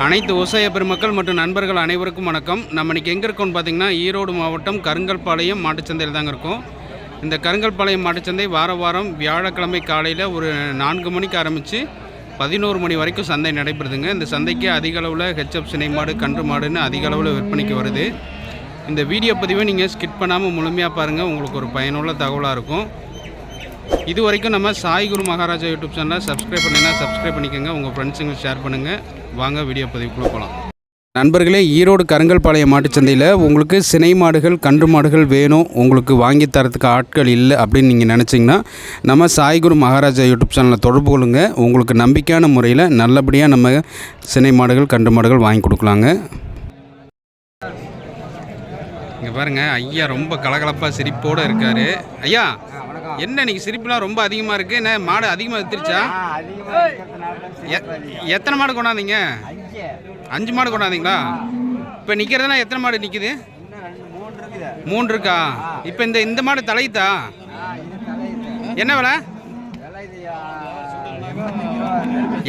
அனைத்து விவசாய பெருமக்கள் மற்றும் நண்பர்கள் அனைவருக்கும் வணக்கம். நம்ம இன்னைக்கு எங்கே இருக்கோம்னு பார்த்தீங்கன்னா ஈரோடு மாவட்டம் கருங்கல்பாளையம் மாட்டுச்சந்தையில் தாங்க இருக்கோம். இந்த கருங்கல்பாளையம் மாட்டுச்சந்தை வார வாரம் வியாழக்கிழமை காலையில் ஒரு நான்கு மணிக்கு ஆரம்பித்து பதினோரு மணி வரைக்கும் சந்தை நடைபெறுதுங்க. இந்த சந்தைக்கு அதிக அளவில் ஹெச்எப் சினை மாடு கன்று மாடுன்னு அதிக அளவில் விற்பனைக்கு வருது. இந்த வீடியோ பதிவை நீங்கள் ஸ்கிப் பண்ணாமல் முழுமையாக பாருங்கள் உங்களுக்கு ஒரு பயனுள்ள தகவலாக இருக்கும். இது வரைக்கும் நம்ம சாய் குரு மகாராஜா யூடியூப் சேனலை சப்ஸ்கிரைப் பண்ணினா சப்ஸ்கிரைப் பண்ணிக்கோங்க. உங்கள் ஃப்ரெண்ட்ஸுங்களுக்கு ஷேர் பண்ணுங்கள் வாங்க வீடியோ பதிவுக்குள்ளே போகலாம் நண்பர்களே ஈரோடு கருங்கல்பாளையம் மாட்டுச்சந்தையில் உங்களுக்கு சினை மாடுகள் கன்று மாடுகள் வேணும். உங்களுக்கு வாங்கி தரத்துக்கு ஆட்கள் இல்லை அப்படின்னு நீங்கள் நினச்சிங்கன்னா நம்ம சாய்குரு மகாராஜா யூடியூப் சேனலில் தொடர்பு கொள்ளுங்க. உங்களுக்கு நம்பிக்கையான முறையில் நல்லபடியாக நம்ம சினை மாடுகள் கன்று மாடுகள் வாங்கி கொடுக்கலாங்க. இங்கே பாருங்க ஐயா ரொம்ப கலகலப்பாக சிரிப்போடு இருக்கார். ஐயா என்ன இன்னைக்கு சிரிப்புலாம் ரொம்ப அதிகமாக இருக்குது என்ன மாடு அதிகமாக வித்துருச்சா? எ- எத்தனை மாடு கொண்டாந்தீங்க? அஞ்சு. மாடு கொண்டாந்தீங்களா? இப்போ நிற்கிறதுனா எத்தனை மாடு நிற்குது மூணு இருக்கா இப்போ இந்த இந்த மாடு தலையுதா. என்ன விலை?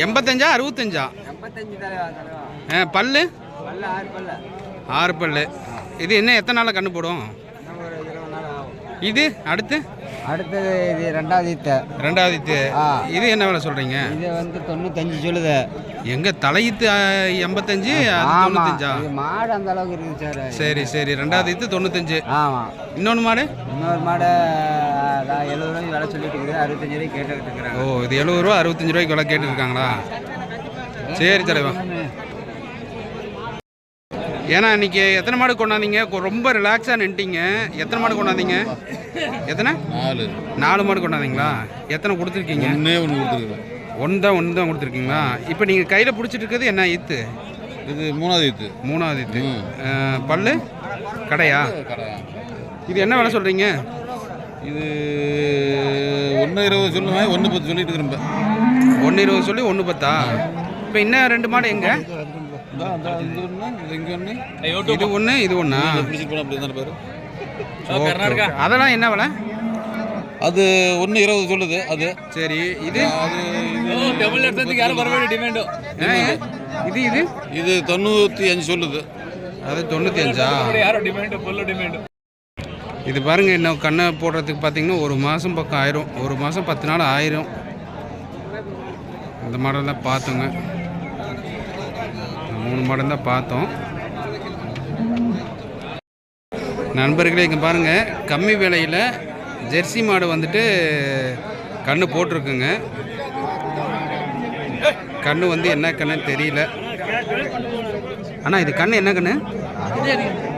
எண்பத்தஞ்சா அறுபத்தஞ்சா? பல்லு. ஆறு பல்லு. இது என்ன எத்தனை நாளில் கண்ணு போடும்? இது அடுத்து? அடுத்தது இது ரெண்டாவது ஈத்த. ரெண்டாவது ஆ. இது என்ன விலை சொல்கிறீங்க இது வந்து தொண்ணூத்தஞ்சு சொல்லுது. எங்க தலையீத்து எண்பத்தஞ்சு தொண்ணூத்தஞ்சா? மாடு அந்த அளவுக்கு இருக்குது சார். சரி சரி. ரெண்டாவது இது தொண்ணூத்தஞ்சு. ஆமாம் இன்னொன்று மாடு? இன்னொரு மாடு எழுபது ரூபாய்க்கு விலை சொல்லிட்டு இருக்குது. அறுபத்தஞ்சு ரூபாய்க்கு கேட்டுக்கிட்டு இருக்கிறாங்க. ஓ இது எழுபது ரூபா அறுபத்தஞ்சு ரூபாய்க்கு விலை கேட்டுருக்காங்களா? சரி தலைவா. ஏன்னா இன்னைக்கு எத்தனை மாடு கொண்டாந்தீங்க? ரொம்ப ரிலாக்ஸாக நின்ட்டீங்க. எத்தனை மாடு கொண்டாந்தீங்க? எத்தனை? நாலு. நாலு மாடு கொண்டாந்தீங்களா? எத்தனை கொடுத்துருக்கீங்க? ஒன்றே ஒன்று கொடுத்துருக்குறேன் ஒன்று தான் ஒன்று தான் கொடுத்துருக்கீங்களா? இப்போ நீங்கள் கையில் பிடிச்சிட்டு இருக்கிறது என்ன ஈத்து? இது மூணாவது ஈத்து. மூணாவது ஈத்து. பல்லு? கடையா? கடை இது என்ன விலை சொல்கிறீங்க இது ஒன்று இருபது சொல்லுவேன் ஒன்று பத்து சொல்லிட்டு இருக்கிறேன் ஒன்று இருபது சொல்லி ஒன்று பத்தா? இப்போ இன்னும் ரெண்டு மாடு எங்க? இது ஒன்று இது ஒன்றா அதெல்லாம் என்ன விலை? அது ஒன்று இருபது சொல்லுது அது. சரி இது? அது டபுள் எடுத்ததுக்கு யாரும் வர வேண்டிய டிமாண்டோ ஆ, இது இது? இது தொண்ணூற்றி அஞ்சு சொல்லுது. அது தொண்ணூற்றி அஞ்சா இது பாருங்க இன்னும் கண்ணை போடுறதுக்கு பார்த்தீங்கன்னா ஒரு மாதம் பக்கம் ஆயிரும். ஒரு மாதம் பத்து நாள் ஆயிரும். இந்த மாடல் தான் பார்த்தோங்க. மூணு மாடல் தான் பார்த்தோம். நண்பர்களே இங்கே பாருங்கள் கம்மி விலையில் ஜெர்சி மாடு வந்துட்டு கண்ணு போட்டிருக்குங்க. கண்ணு வந்து என்ன கண்ணுன்னு தெரியல. அண்ணா இது கண்ணு என்ன கண்ணு?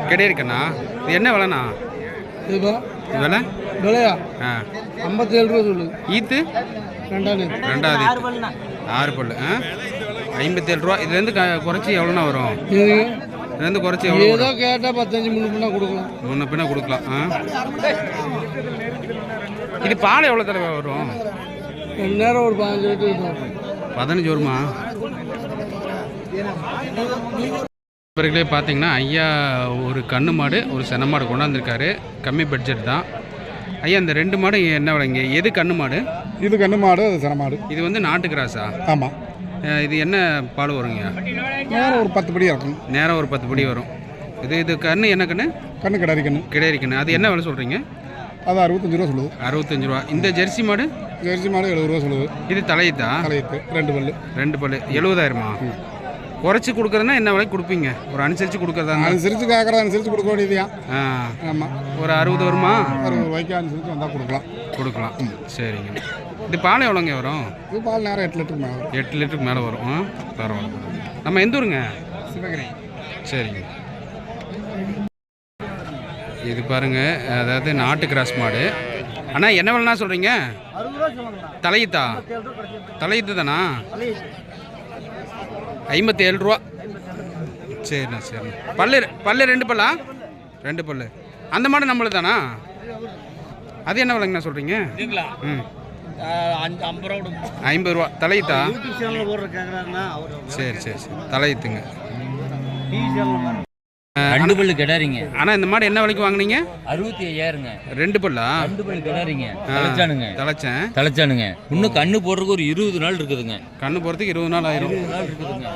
கிடையாது கண்ணா இது என்ன விலைண்ணா? விலை? விலையா? ஆ. ஐம்பத்தேழு ரூபா சொல்லுது. ஈத்து? ரெண்டாவது ரெண்டாவது. ஆறு பல்லு ஆ. ஐம்பத்தேழு ரூபா. இதுலேருந்து க குறைச்சி எவ்வளோண்ணா வரும்? இதுலேருந்து குறைச்சி எவ்வளோ ஏதோ கேட்டால் பத்தஞ்சு முன்னூறு பண்ணால் கொடுக்கலாம். முன்ன பின்ன கொடுக்கலாம். ஆ? இது பால் எவ்வளோ தடவை வரும்? நேரம் ஒரு பதினஞ்சு லிட்டர் பதினஞ்சு வருமா? நண்பர்களே பார்த்தீங்கன்னா ஐயா ஒரு கண்ணு மாடு ஒரு சென மாடு கொண்டாந்துருக்காரு. கம்மி பட்ஜெட் தான். ஐயா இந்த ரெண்டு மாடு என்ன விலைங்க? எது கண்ணு மாடு? இது கண்ணு மாடு அது சின மாடு. இது வந்து நாட்டு கிராஸா? ஆமாம் இது என்ன பால் வருங்க? நேரம் ஒரு பத்து படி இருக்கும் நேரம் ஒரு பத்து படி வரும். இது இது கண்ணு என்ன கண்ணு? கண்ணு கிடாரி கண்ணு. கிடையாது கண்ணு. அது என்ன விலை சொல்கிறீங்க அது அறுபத்தஞ்சு ரூபா சொல்லுது. அறுபத்தஞ்சு ரூபா. இந்த ஜெர்சி மாடு? ஜெர்சி மாடு எழுபது ரூபா சொல்லுது. இது தலையுதா தலையத்து. ரெண்டு பல்லு. ரெண்டு பல்லு. எழுபதாயிரமா? குறைச்சி கொடுக்குறதுனா என்ன விலைக்கு கொடுப்பீங்க? ஒரு அனுசரித்து கொடுக்குறதா அனுசரித்து கேட்குறத அனுசரித்து கொடுக்க ஆ. ஆமாம் ஒரு அறுபது வருமா? அறுபது ரூபாய்க்கு அனுசரித்து வந்தால் கொடுக்கலாம். கொடுக்கலாம். சரிங்க. இது பால் எவ்வளோங்க வரும்? இது பால் நேரம் எட்டு லிட்டருக்கு மேலே வரும். எட்டு லிட்டருக்கு மேலே வரும். ஆ பரவாயில்ல நம்ம எந்த ஊருங்க? சிவகிரி. சரிங்க. இது பாருங்க அதாவது நாட்டு கிராஸ் மாடு. அண்ணா என்ன விலைண்ணா சொல்கிறீங்க தலையீத்தா? தலையீத்து தானா ஐம்பத்தி ஏழு ரூபா. சரிண்ணா சரிண்ணா. பல்லு பல்லு ரெண்டு பல்லா? ரெண்டு பல்லு. அந்த மாடு நம்மளுது தானா அது என்ன விலைங்கண்ணா சொல்கிறீங்க ம். ஐம்பது ரூபா தலையீத்தா? சரி சரி சரி. தலையீத்துங்க. ரெண்டு பல்லு கிடாரிங்க. அண்ணா இந்த மாடு என்ன விலைக்கு வாங்குனீங்க? அறுபத்தி ஐயாயிரங்க ரெண்டு பல்லா? ரெண்டு பல்லு கிடாரிங்க. தலைச்சானுங்க தலைச்சேன் தலைச்சானுங்க இன்னும் கண்ணு போடுறதுக்கு ஒரு இருபது நாள் இருக்குதுங்க. கண்ணு போகிறதுக்கு இருபது நாள் ஆயிரும். நாள் இருக்குதுங்க.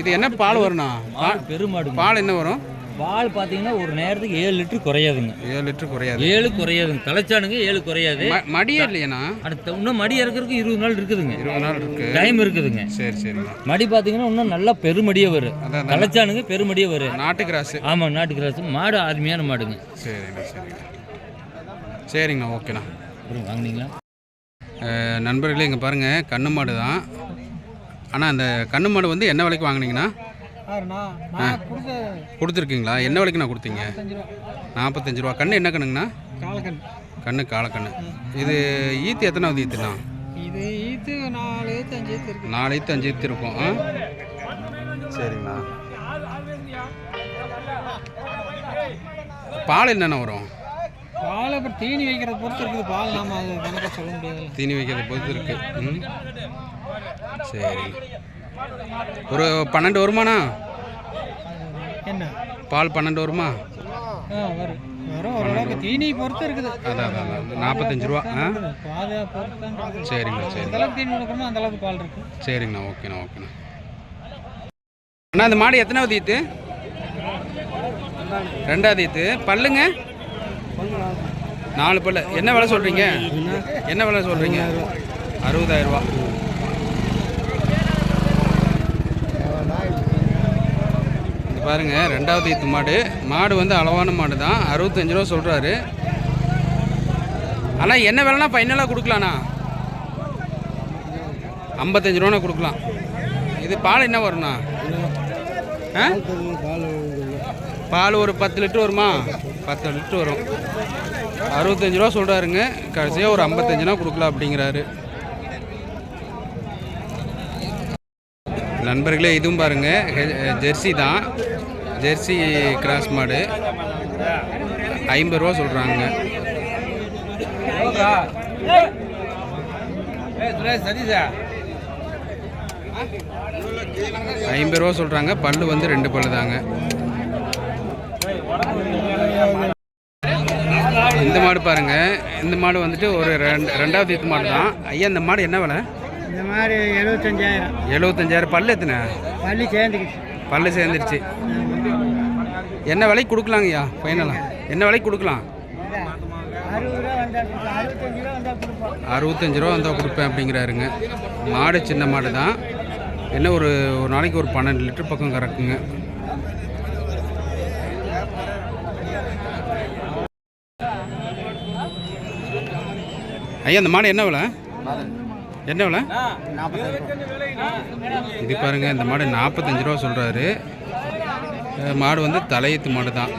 இது என்ன பால் வரும்ண்ணா? மாடு பெருமாடுங்க பால் என்ன வரும்? பால் பார்த்தீங்கன்னா ஒரு நேரத்துக்கு ஏழு லிட்டர் குறையாதுங்க. ஏழு லிட்டர் குறையாது. ஏழு குறையாதுங்க. தலைச்சானுங்க ஏழு குறையாது. மடியே இல்லையாண்ணா? அடுத்த இன்னும் மடி இறக்குறதுக்கு இருபது நாள் இருக்குதுங்க. இருபது நாள் இருக்கு. டைம் இருக்குதுங்க. சரி சரிண்ணா. மடி பார்த்தீங்கன்னா இன்னும் நல்லா பெருமடியே வரும். தலைச்சானுங்க பெருமடியே வரும். நாட்டு கிராஸு ஆமாங்க நாட்டு கிராஸ் மாடு அருமையான மாடுங்க. சரிண்ணா சரிண்ணா. சரிங்கண்ணா ஓகேண்ணா. அப்புறம் வாங்குனீங்களா? நண்பர்களே இங்கே பாருங்கள் கண்ணு மாடு தான். ஆனால் அந்த கண்ணு மாடு வந்து என்ன விலைக்கு வாங்குனீங்கண்ணா? கொடுத்துருக்கீங்களா? என்ன விலைக்குண்ணா கொடுத்தீங்க? நாற்பத்தஞ்சு ரூபா. கண்ணு என்ன கண்ணுங்கண்ணா? கண்ணு காலக்கண்ணு. இது ஈத்து எத்தனாவது ஈத்துண்ணா? இது ஈத்து நாலு அஞ்சு ஈத்து இருக்கு. நாலு ஈத்து அஞ்சு ஈத்து இருக்கும். ஆ? சரிங்கண்ணா. பால் என்னென்ன வரும்? பால் அப்புறம் தீனி வைக்கிறத பொறுத்து இருக்குது. பால் நாம அது கணக்காக சொல்ல முடியாது. தீனி வைக்கிறத பொறுத்து இருக்கு. ம். சரி. ஒரு பன்னெண்டு வருமாண்ணா? என்ன? பால் பன்னெண்டு வருமா? தீனி பொறுத்து இருக்குது. அதான் அதான் நாற்பத்தஞ்சு ரூபா ஆ? சரிங்கண்ணா சரி பால் இருக்கு. சரிங்கண்ணா ஓகேண்ணா ஓகேண்ணா. அண்ணா இந்த மாடு எத்தனாவது ஈத்து ரெண்டாவது ஈத்து பல்லுங்க? நாலு பல்லு. என்ன விலை சொல்கிறீங்க என்ன விலை சொல்கிறீங்க அறுபதாயிரம் ரூபா. பாருங்கள் ரெண்டாவது ஈத்து மாடு. மாடு வந்து அளவான மாடு தான். அறுபத்தஞ்சு ரூபா சொல்கிறாரு ஆனால் என்ன வேலைனா ஃபைனலாக கொடுக்கலாண்ணா? ஐம்பத்தஞ்சு ரூபானா கொடுக்கலாம். இது பால் என்ன வரும்ண்ணா? ஆ? பால் ஒரு பத்து லிட்டர் வருமா? பத்து லிட்டர் வரும். அறுபத்தஞ்சு ரூபா சொல்கிறாருங்க கடைசியாக ஒரு ஐம்பத்தஞ்சுனா கொடுக்கலாம் அப்படிங்கிறாரு. நண்பர்களே இதுவும் பாருங்கள் ஹெ- ஜெர்சி தான். ஜெர்சி கிராஸ் மாடு. ஐம்பது ரூபா சொல்கிறாங்க ஐம்பது ரூபா சொல்கிறாங்க பல்லு வந்து ரெண்டு பல்லு தாங்க. இந்த மாடு பாருங்கள் இந்த மாடு வந்துட்டு ஒரு ரெண்டு ரெண்டாவது ஈத்து மாடு தான். ஐயா இந்த மாடு என்ன விலை? இந்த மாதிரி எழுபத்தஞ்சாயிரம். எழுபத்தஞ்சாயிரம். பல்லு எத்தனை? பள்ளி சேர்ந்துக்கிச்சு. பல்லு சேர்ந்துருச்சு. என்ன விலைக்கு கொடுக்கலாங்க ஐயா ஃபைனலாக என்ன விலைக்கு கொடுக்கலாம்? அறுபத்தஞ்சு ரூபா வந்தால் கொடுப்பேன் அப்படிங்கிறாருங்க. மாடு சின்ன மாடு தான். என்ன ஒரு ஒரு நாளைக்கு ஒரு பன்னெண்டு லிட்டர் பக்கம் கறக்குங்க. ஐயா இந்த மாடு என்ன விலை? என்ன விலை இது பாருங்க இந்த மாடு நாற்பத்தஞ்சு ரூபா சொல்கிறாரு மாடு வந்து தலையத்து மாடு தான்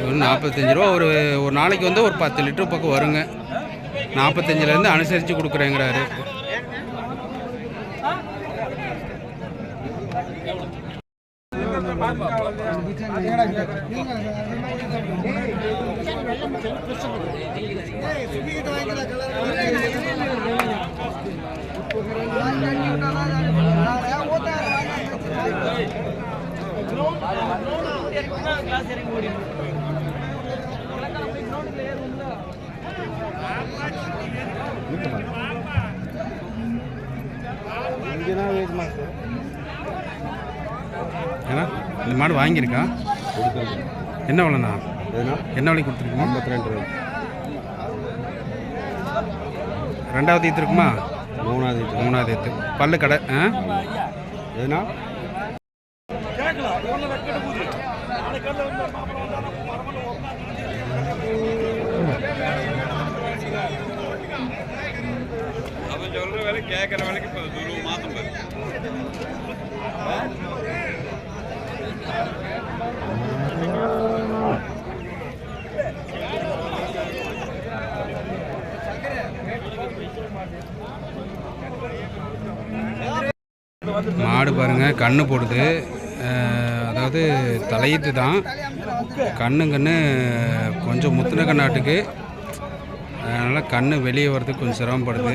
ஒரு நாற்பத்தஞ்சு ரூபா ஒரு ஒரு நாளைக்கு வந்து ஒரு பத்து லிட்டர் பக்கம் வருங்க நாற்பத்தஞ்சிலேருந்து அனுசரித்து கொடுக்குறேங்கிறாரு மாடு வாங்கியிருக்கா? என்ன விலைண்ணா? என்ன விலைக்கு கொடுத்துருக்கீங்க? ஐம்பத்தி ரெண்டு ரூபா. ரெண்டாவது ஈத்து இருக்குமா? மூணாவது ஈத்து. மூணாவது ஈத்து. பல்லு கடை ஆ? எதுனா? மாடு பாருங்க கண்ணு போடுது அதாவது தலையீத்து தான் கண்ணு கண்ணு கொஞ்சம் முத்தின கண்ணாட்டுக்கு அதனால் கண்ணு வெளியே வர்றதுக்கு கொஞ்சம் சிரமப்படுது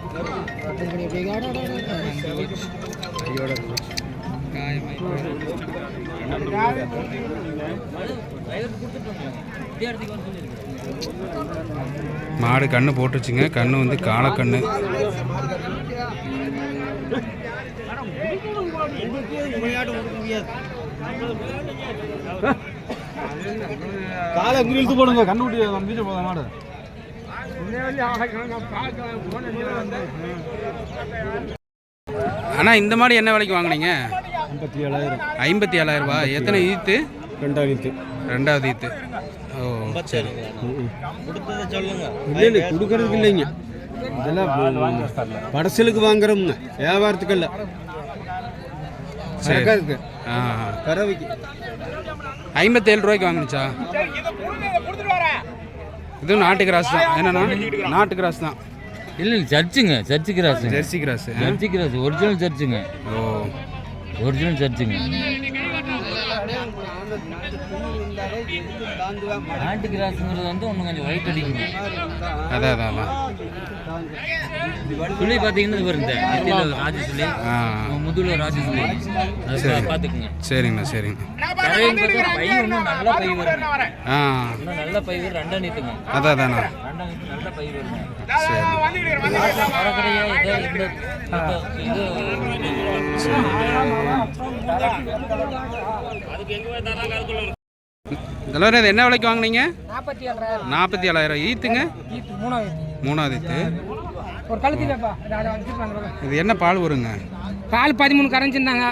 மாடு கண்ணு போட்டுருச்சுங்க. கண்ணு வந்து காலக்கண்ணு. காலை எங்கே இழுத்து போடுங்க கண்ணுக்குட்டி வீட்டு போதும் மாடு. அண்ணா இந்த மாடு என்ன விலைக்கு வாங்குனீங்க? ஐம்பத்தி ஏழாயிரம் ஐம்பத்தி ஏழாயிரம் ரூபா. எத்தனை ஈத்து? ரெண்டாயிரத்து ரெண்டாவது ஈத்து. ஓ. சரி இல்லை இல்லை கொடுக்கறதுக்கு இல்லைங்க. இதெல்லாம் படசலுக்கு வாங்குறோம்ங்க. வியாபாரத்துக்கு இல்லை சரி கறவைக்கு. ஐம்பத்தேழு ரூபாய்க்கு வாங்குனுச்சா? இதுவும் நாட்டு கிராஸ் தான். என்னண்ணா நாட்டு கிராஸ் தான். இல்லை இல்லை சர்ச்சுங்க church கிராஸுங்க. Jersey cross church cross original சர்ச்சுங்க. ஓ. ஒரிஜினல் சர்ச்சுங்க. நாட்டு கிராஸுங்கிறது வந்து ஒன்று கொஞ்சம் ஒயிட் அடிக்குங்க அதான் அதான் சுழி பார்த்தீங்கன்னா இது வருங்க நெத்தியில் ராஜ சுழி ஆ முதுகுல ராஜ பார்த்துக்குங்க சரிங்கண்ணா சரிங்கண்ணா கரையும் பார்த்தா பை இன்னும் நல்ல பை வருங்க ஆ. நல்ல பை வரும் ரெண்டாம் நீத்துங்க அதான் அதாண்ணா. ரெண்டாம் நீத்து நல்ல பை வருங்க சரி. இதோ இந்த இது தலைவர் இது என்ன விலைக்கு வாங்குனீங்க? நாற்பத்தி ஏழாயிரம். ஈத்துங்க? ஈத்து மூணாவது ஈத்து. அதை இது என்ன பால் வருங்க பால் பதிமூணு கரைஞ்சிருந்தாங்க.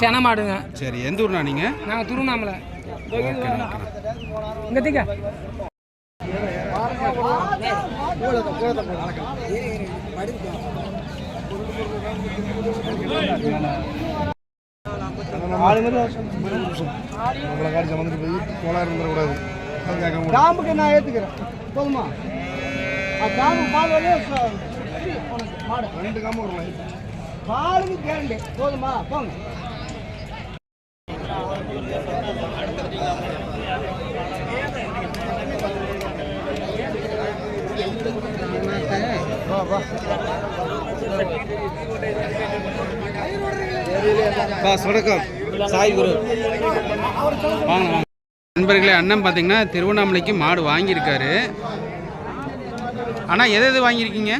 சென மாடுங்க சரி எந்த ஊர்ண்ணா நீங்கள் நாங்கள் திருவண்ணாமலை. ஓகேண்ணா ஓகேண்ணா இங்கே திங்க காம்புக்கு நான் ஏற்றுக்கிறேன் போதுமா காம்பு பால் வந்து மாடு ரெண்டு காம்பு பாலுக்கு கேரண்டி போதுமா போங்க வணக்கம் சாய் குரு. வாங்க நண்பர்களே அண்ணன் பார்த்தீங்கன்னா திருவண்ணாமலைக்கு மாடு வாங்கியிருக்காரு. அண்ணா எது எது வாங்கியிருக்கீங்க?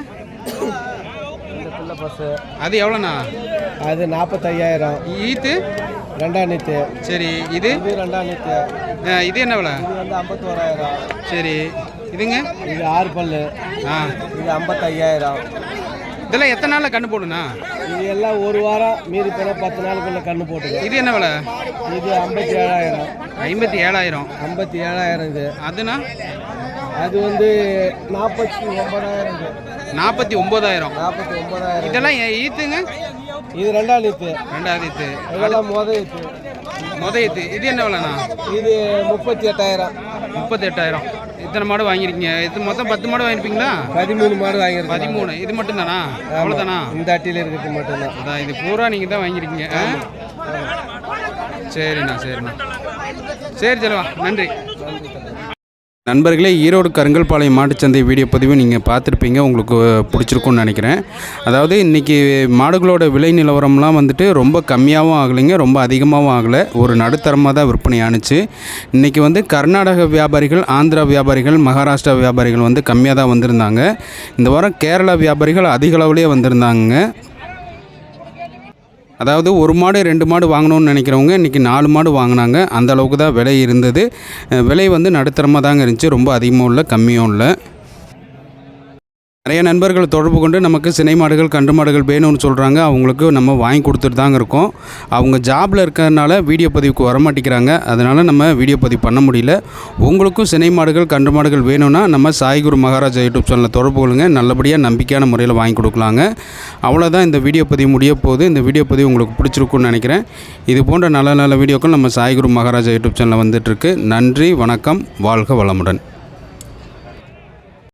அது எவ்வளோண்ணா? அது நாற்பத்தையாயிரம் ஈத்து? ரெண்டாம் நீத்து சரி இது? ரெண்டாம் நீத்து இது என்ன விலை? வந்து ஐம்பத்தோராயிரம். சரி இதுங்க? இது ஆறு பல்லு. ஆ. இது ஐம்பத்தையாயிரம். இதெல்லாம் எத்தனை நாளில் கண்ணு போடுண்ணா இது எல்லாம் ஒரு வாரம் மீறி போனால் பத்து நாளுக்குள்ள கண்ணு போட்டுங்க இது என்ன விலை? இது ஐம்பத்தி ஏழாயிரம் ஐம்பத்தி ஏழாயிரம் ஐம்பத்தி ஏழாயிரம் இது. அதுனா? அது வந்து நாற்பத்தி ஒன்பதாயிரம் நாற்பத்தி ஒம்பதாயிரம் நாற்பத்தி ஒன்பதாயிரம். இதெல்லாம் ஏ- ஈத்துங்க? இது ரெண்டாம் நீத்து ரெண்டாவது ஈத்து. இதெல்லாம் முத ஈத்து. மொத ஈத்து. இது என்ன விலைண்ணா? இது முப்பத்தி எட்டாயிரம். முப்பத்தெட்டாயிரம் இத்தனை மாடு வாங்கியிருக்கீங்க? இது மொத்தம் பத்து மாடு வாங்கியிருப்பீங்களா? பதிமூணு மாடு வாங்கியிருக்கோம் பதிமூணு. இது மட்டும் தானா அவ்வளோதானா இந்த அட்டியில் இருக்கிறது மட்டும்தான். அதான் இது பூரா நீங்கள் தான் வாங்கியிருக்கீங்க. ஆ? சரிண்ணா சரிண்ணா. சரி செல்வா. நன்றி. நண்பர்களே ஈரோடு கருங்கல்பாளையம் மாட்டுச்சந்தை வீடியோ பதிவு நீங்கள் பார்த்துருப்பீங்க. உங்களுக்கு பிடிச்சிருக்கும்னு நினைக்கிறேன். அதாவது இன்றைக்கி மாடுகளோட விலை நிலவரம்லாம் வந்துட்டு ரொம்ப கம்மியாகவும் ஆகலைங்க ரொம்ப அதிகமாகவும் ஆகலை. ஒரு நடுத்தரமாக தான் விற்பனை ஆணுச்சு. இன்றைக்கி வந்து கர்நாடக வியாபாரிகள் ஆந்திரா வியாபாரிகள் மகாராஷ்டிரா வியாபாரிகள் வந்து கம்மியாக தான் வந்திருந்தாங்க. இந்த வாரம் கேரளா வியாபாரிகள் அதிக அளவுலேயே வந்திருந்தாங்க அதாவது ஒரு மாடு ரெண்டு மாடு வாங்கணும்னு நினைக்கிறவங்க இன்றைக்கி நாலு மாடு வாங்கினாங்க. அந்த அளவுக்கு தான் விலை இருந்தது. விலை வந்து நடுத்தரமாக தாங்க இருந்துச்சு. ரொம்ப அதிகமும் இல்லை கம்மியும் இல்லை. நிறைய நண்பர்கள் தொடர்பு கொண்டு நமக்கு சினை மாடுகள் கன்று மாடுகள் வேணும்னு சொல்கிறாங்க அவங்களுக்கு நம்ம வாங்கி கொடுத்துட்டு தாங்க இருக்கோம். அவங்க ஜாபில் இருக்கிறதுனால வீடியோ பதிவுக்கு வரமாட்டேங்கிறாங்க அதனால் நம்ம வீடியோ பதிவு பண்ண முடியல. உங்களுக்கும் சினை மாடுகள் கன்று மாடுகள் வேணும்னா நம்ம சாய்குரு மகாராஜா யூடியூப் சேனலில் தொடர்பு கொள்ளுங்க. நல்லபடியாக நம்பிக்கையான முறையில் வாங்கி கொடுக்கலாங்க. அவ்வளோதான் இந்த வீடியோ பதிவு முடிய போது இந்த வீடியோ பதிவு உங்களுக்கு பிடிச்சிருக்குன்னு நினைக்கிறேன். இது போன்ற நல்ல நல்ல வீடியோக்கள் நம்ம சாய்குரு மகாராஜா யூடியூப் சேனலில் வந்துட்டுருக்கு நன்றி வணக்கம். வாழ்க வளமுடன்.